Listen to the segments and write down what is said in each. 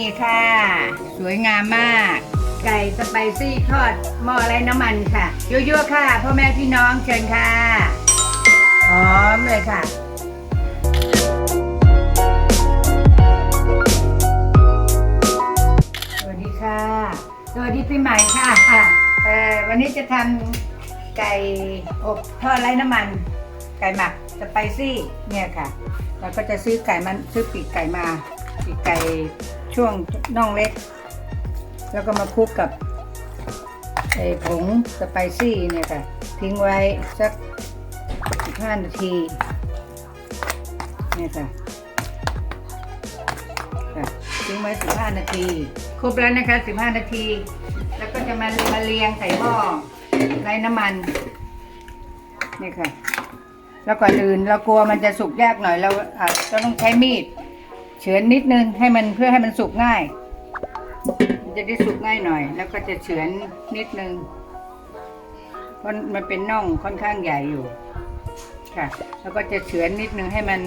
นี่ค่ะ สวยงามมาก ไก่สไปซี่ทอดหม้อไร้น้ำมันค่ะ ยั่วๆค่ะพ่อแม่พี่น้องเชิญค่ะหอมเลยค่ะ สวัสดีค่ะ สวัสดีปีใหม่ค่ะเอ่อวันนี้จะทำไก่อบทอดไร้น้ำมัน ไก่หมักสไปซี่เนี่ยค่ะ เราก็จะซื้อไก่มันซื้อปีกไก่มาปีกไก่ ช่วงน่องเล็ก แล้วก็มาคลุกกับไอ้ผงสไปซี่เนี่ยค่ะ ทิ้งไว้สัก 15 นาทีเนี่ยค่ะค่ะทิ้งไว้ 15 นาที ครบแล้วนะคะ 15 นาที แล้วก็จะมามาเรียงใส่หม้อไร้น้ำมันนี่ค่ะ แล้วก่อนอื่นเรากลัวมันจะสุกยากหน่อยเราอาจจะต้องใช้มีด เฉือนนิดนึงให้มันเพื่อให้มันสุกง่าย มันจะได้สุกง่ายหน่อย แล้วก็จะเฉือนนิดนึงเพราะมันเป็นน่องค่อนข้างใหญ่อยู่ ค่ะ แล้วก็จะเฉือนนิดนึงให้มัน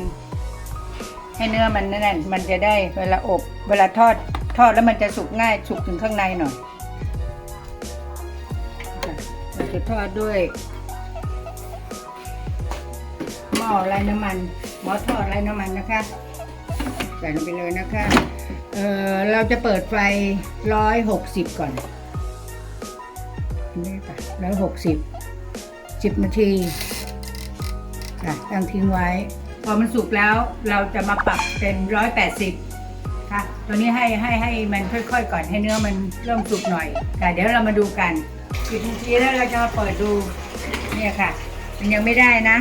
ให้เนื้อมันแน่นมันจะได้เวลาอบ เวลาทอดทอดแล้วมันจะสุกง่ายสุกถึงข้างในหน่อยเราจะทอดด้วยหม้อไร้น้ำมันหม้อทอดไร้น้ำมันนะคะ ใส่ลงไปเลยนะคะเอ่อเราจะเปิดไฟร้อยหกสิบก่อนนี่ค่ะร้อยหกสิบสิบนาทีค่ะตั้งทิ้งไว้ พอมันสุกแล้วเราจะมาปรับเป็นร้อยแปดสิบค่ะ ตัวนี้ให้ให้ให้มันค่อยๆ ก่อนให้เนื้อมันเริ่มสุกหน่อยค่ะเดี๋ยวเรามาดูกันสิบนาทีแล้วเราจะมาเปิดดูเนี่ยค่ะ มันยังไม่ได้นะ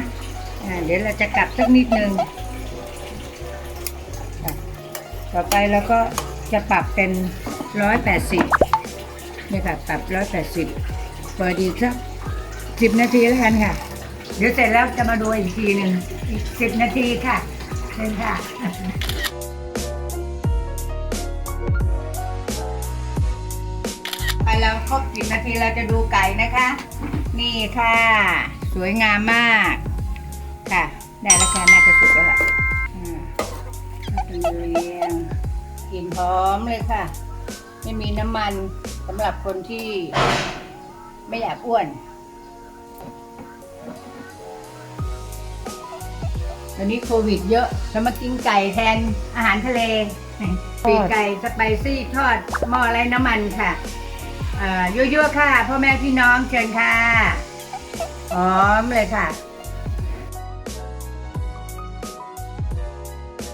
อ่าเดี๋ยวเราจะกลับสักนิดนึง ต่อไปเราก็จะปรับเป็นร้อยแปดสิบนี่ค่ะปรับร้อยแปดสิบเปิดอีกสักสิบนาทีแล้วกันค่ะ เดี๋ยวเสร็จแล้วจะมาดูอีกทีหนึ่งอีกสิบนาทีค่ะเชิญค่ะไปแล้วครบสิบนาทีเราจะดูไก่นะคะ นี่ค่ะ สวยงามมาก ค่ะ ได้แล้วค่ะน่าจะสุกแล้วล่ะอ่าเป็นเรียงก ลิ่นหอมเลยค่ะ ไม่มีน้ำมันสำหรับคนที่ไม่อยากอ้วนตอนนี้โควิดเยอะแล้วมากินไก่แทนอาหารทะเลปีกไก่สไปซี่ทอดหม้อไร้น้ำมันค่ะอ่ายั่วๆค่ะ พ่อแม่พี่น้องเชิญค่ะหอมเลยค่ะ